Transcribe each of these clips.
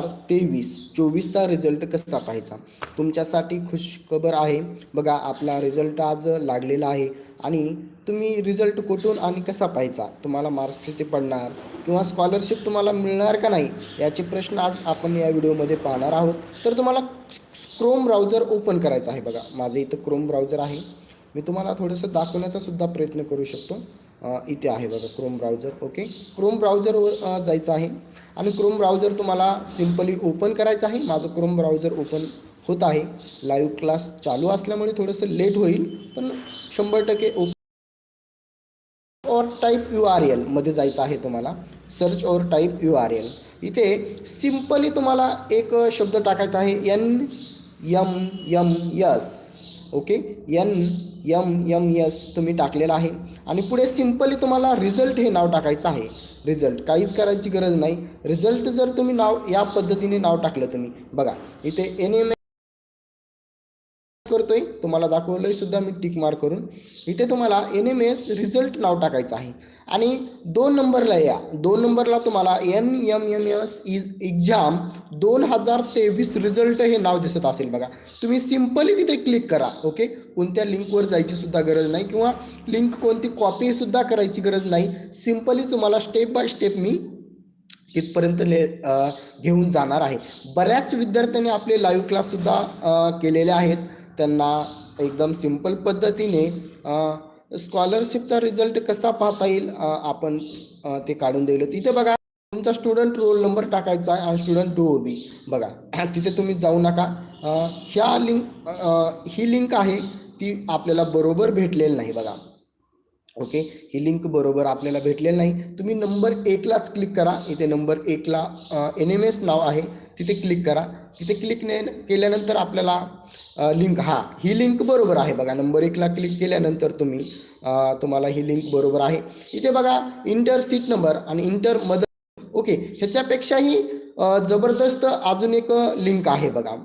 हजार तेवीस चोवीसचा रिझल्ट कसा पाहायचा? तुमच्यासाठी खुशखबर आहे. बघा आपला रिझल्ट आज लागलेला आहे. आणि तुम्ही रिझल्ट कुठून आणि कसा पाहायचा? तुम्हाला मार्क्स किती पडणार? किंवा स्कॉलरशिप तुम्हाला मिळणार का नाही? याचे प्रश्न आज आपण या व्हिडिओमध्ये पाहणार आहोत. तर तुम्हाला क्रोम ब्राउझर ओपन करायचं आहे बघा. माझं इथं क्रोम ब्राउझर आहे. मी तुम्हाला थोडंसं दाखवण्याचा सुद्धा प्रयत्न करू शकतो. इथे आहे बघा क्रोम ब्राउझर ओके क्रोम ब्राउझरवर जायचं आहे. आणि क्रोम ब्राउझर तुम्हाला सिम्पली ओपन करायचं आहे. माझं क्रोम ब्राउझर ओपन होत आहे. लाईव्ह क्लास चालू असल्यामुळे थोडंसं लेट होईल पण शंभर टक्के ओपन और टाईप यू आर एलमध्ये जायचं आहे तुम्हाला. Search or type U R L इथे सिम्पली तुम्हाला एक शब्द टाकायचा आहे. N M M S okay? N M M S तुम्ही टाकलेला आहे. आणि पुढे सिम्पली तुम्हाला रिझल्ट हे नाव टाकायचं आहे. रिझल्ट. काहीच करायची गरज नाही. रिझल्ट जर तुम्ही नाव या पद्धतीने नाव टाकलं तुम्ही. बघा इथे एन एम करतोय. तुम्हाला दाखवलंय सुद्धा मी टिक मार्क करून. इथे तुम्हाला एन एम एस रिझल्ट नाव टाकायचं आहे. आणि दोन नंबरला या. दोन नंबरला तुम्हाला N M M S is exam दोन हजार तेवीस रिझल्ट हे नाव दिसत असेल बघा. तुम्ही सिम्पली तिथे क्लिक करा ओके? कोणत्या लिंकवर जायची सुद्धा गरज नाही किंवा लिंक कोणती कॉपी सुद्धा करायची गरज नाही. सिम्पली तुम्हाला स्टेप बाय स्टेप मी तिथपर्यंत ले घेऊन जाणार आहे. बऱ्याच विद्यार्थ्यांनी आपले लाईव्ह क्लाससुद्धा केलेले आहेत. त्यांना एकदम सिंपल पद्धतीने स्कॉलरशिपचा रिझल्ट कसा पाहता येईल आपण ते काढून दिलं तिथे बघा तुमचा स्टुडंट रोल नंबर टाकायचा आहे आणि स्टुडंट डू ओ बी बघा तिथे तुम्ही जाऊ नका. ह्या लिंक ही लिंक आहे ती आपल्याला बरोबर भेटलेली नाही बघा. ओके? ही लिंक बरोबर आपल्याला भेटलेली नाही. तुम्ही नंबर एकलाच क्लिक करा. इथे नंबर एकला एन एम एस नाव आहे. तिथे क्लिक करा. तिथे क्लिक ने केल्यानंतर आपल्याला लिंक हां ही लिंक बरोबर आहे बघा. नंबर एकला क्लिक केल्यानंतर तुम्ही तुम्हाला ही लिंक बरोबर आहे. इथे बघा इंटर सीट नंबर आणि इंटर मदर ओके? ह्याच्यापेक्षाही जबरदस्त अजून एक लिंक आहे बघा.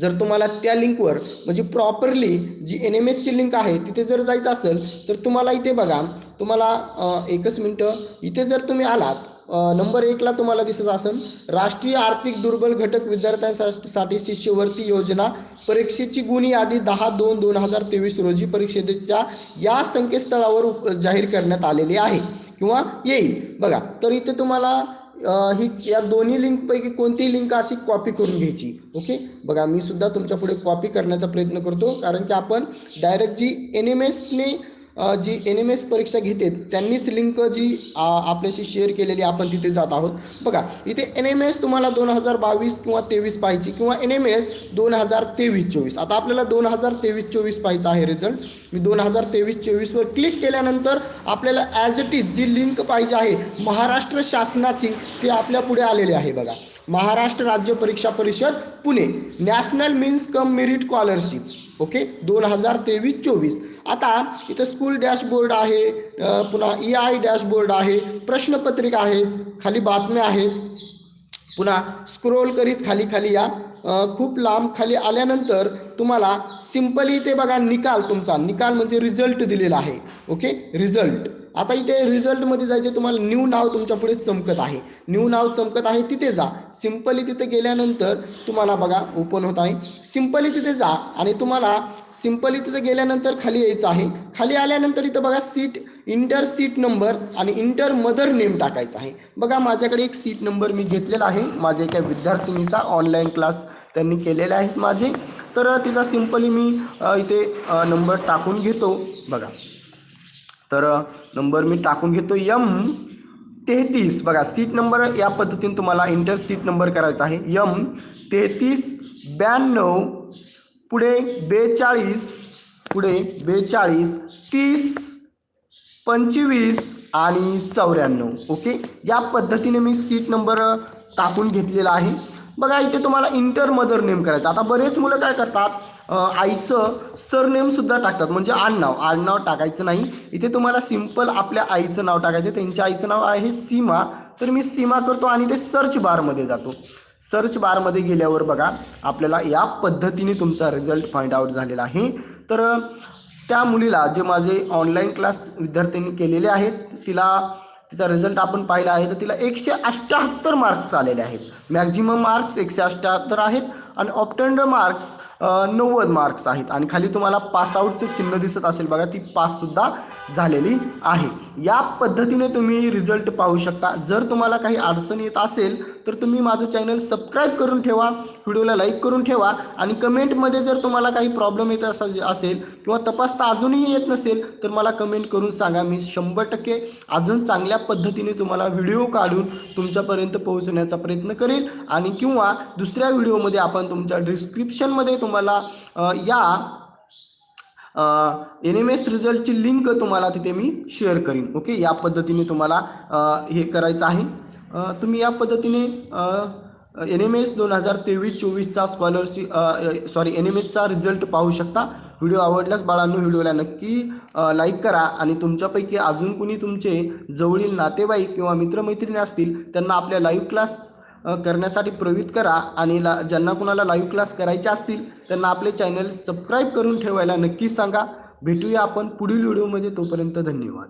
जर तुम्हाला त्या लिंकवर म्हणजे प्रॉपरली जी एन एम एसची लिंक आहे तिथे जर जायचं असेल तर तुम्हाला इथे बघा तुम्हाला एकच मिनटं. इथे जर तुम्ही आलात नंबर एकला तुम्हाला दिसत असेल राष्ट्रीय आर्थिक दुर्बल घटक विद्यार्थ्यांसाठी शिष्यवृत्ती योजना परीक्षेची गुणी यादी दहा दोन दोन हजार तेवीस रोजी परीक्षेच्या या संकेतस्थळावर उप- जाहीर करण्यात आलेली आहे. किंवा येईल. बघा तर इथे तुम्हाला ही या दोन्ही लिंकपैकी कोणतीही लिंक अशी कॉपी करून घ्यायची. ओके बघा मी सुद्धा तुमच्यापुढे कॉपी करण्याचा प्रयत्न करतो. कारण की आपण डायरेक्ट जी एन एम एसने जी एन एम एस परीक्षा घेते त्यांनीच लिंक जी आपल्याशी शेअर केलेली आपण तिथे जात आहोत. बघा इथे एन एम एस तुम्हाला दोन हजार बावीस किंवा तेवीस पाहिजे किंवा एन एम एस दोन हजार तेवीस चोवीस. आता आपल्याला दोन हजार तेवीस चोवीस पाहिजे आहे रिझल्ट मी दोन हजार तेवीस चोवीसवर क्लिक केल्यानंतर आपल्याला ॲज इट इज जी लिंक पाहिजे आहे महाराष्ट्र शासनाची ती आपल्या पुढे आलेली आहे बघा. महाराष्ट्र राज्य परीक्षा परिषद Pune. National means cum merit scholarship okay? दोन हजार तेवीस चोवीस. आता इथं स्कूल डॅशबोर्ड आहे पुन्हा ई आय डॅशबोर्ड आहे प्रश्नपत्रिका आहे खाली बातम्या आहेत. पुन्हा स्क्रोल करीत खाली खाली या. खूप लांब खाली आल्यानंतर तुम्हाला सिम्पली ते बघा निकाल तुमचा. निकाल म्हणजे रिझल्ट दिलेला आहे. ओके? रिझल्ट आता इथे रिझल्टमध्ये जायचे तुम्हाला न्यू नाव तुमच्यापुढे चमकत आहे. न्यू नाव चमकत आहे तिथे जा. सिम्पली तिथे गेल्यानंतर तुम्हाला बघा ओपन होत आहे. सिम्पली तिथे जा आणि तुम्हाला सिम्पली तिथे गेल्यानंतर खाली यायचं आहे. खाली आल्यानंतर इथं बघा सीट इंटर सीट नंबर आणि इंटर मदर नेम टाकायचं आहे. बघा माझ्याकडे एक सीट नंबर मी घेतलेला आहे. माझ्या एका विद्यार्थिनीचा ऑनलाईन क्लास त्यांनी केलेले आहेत माझे. तर तिचा सिम्पली मी इथे नंबर टाकून घेतो. बघा. तर नंबर मी टाकून घेतो यम तेहतीस. बघा सीट नंबर या पद्धतीने तुम्हाला इंटर सीट नंबर करायचा आहे. यम तेहतीस ब्याण्णव पुढे बेचाळीस पुढे बेचाळीस तीस पंचवीस आणि चौऱ्याण्णव. ओके? या पद्धतीने मी सीट नंबर टाकून घेतलेला आहे. बघा इथे तुम्हाला इंटर मदर नेम करायचं. आता बरेच मुलं काय करतात? आईचं सरनेमसुद्धा टाकतात. म्हणजे आडनाव. आडनाव टाकायचं नाही. इथे तुम्हाला सिंपल आपल्या आईचं नाव टाकायचं त्यांच्या आईचं नाव आहे सीमा. तर मी सीमा करतो आणि ते सर्च बारमध्ये जातो. सर्च बारमध्ये गेल्यावर बघा आपल्याला या पद्धतीने तुमचा रिझल्ट फाइंड आउट झालेला आहे. तर त्या मुलीला जे माझे ऑनलाईन क्लास विद्यार्थ्यांनी केलेले आहेत तिला तिचा रिझल्ट आपण पाहिला आहे तर तिला एकशे अठ्ठ्याहत्तर मार्क्स आलेले आहेत. मॅक्झिमम मार्क्स एकशे अष्ट्याहत्तर आहेत. आणि ऑप्टेंड मार्क्स नव्वद मार्क्स आहेत. आणि खाली तुम्हाला पासआउटचं चिन्ह दिसत असेल बघा ती पाससुद्धा झालेली आहे. या पद्धतीने तुम्ही रिझल्ट पाहू शकता. जर तुम्हाला काही अडचण येत असेल तर तुम्ही माझं चॅनल सबस्क्राईब करून ठेवा व्हिडिओला लाईक करून ठेवा आणि कमेंटमध्ये जर तुम्हाला काही प्रॉब्लेम येत असा असेल किंवा तपासता अजूनही येत नसेल तर मला कमेंट करून सांगा. मी शंभर टक्के अजून चांगल्या पद्धतीने तुम्हाला व्हिडिओ काढून तुमच्यापर्यंत पोहोचण्याचा प्रयत्न करेल. आणि किंवा दुसऱ्या व्हिडिओमध्ये आपण तुमच्या डिस्क्रिप्शनमध्ये तुम्हाला तुम्हाला या एन एम एस रिझल्टची लिंक तुम्हाला तिथे मी शेअर करीन. ओके? या पद्धतीने तुम्हाला हे करायचं आहे. तुम्ही या पद्धतीने एन एम एस दोन हजार तेवीस चोवीसचा स्कॉलरशिप सॉरी एन एम एसचा रिझल्ट पाहू शकता. व्हिडिओ आवडल्यास बाळांनो व्हिडिओला नक्की लाईक करा आणि तुमच्यापैकी अजून कुणी तुमचे जवळील नातेवाईक किंवा मित्रमैत्रिणी असतील त्यांना आपल्या लाईव्ह क्लास करण्यासाठी प्रवृत्त करा आणि ला ज्यांना कुणाला लाईव्ह क्लास करायचे असतील त्यांना आपले चॅनल सबस्क्राईब करून ठेवायला नक्कीच सांगा. भेटूया आपण पुढील व्हिडिओमध्ये तोपर्यंत धन्यवाद.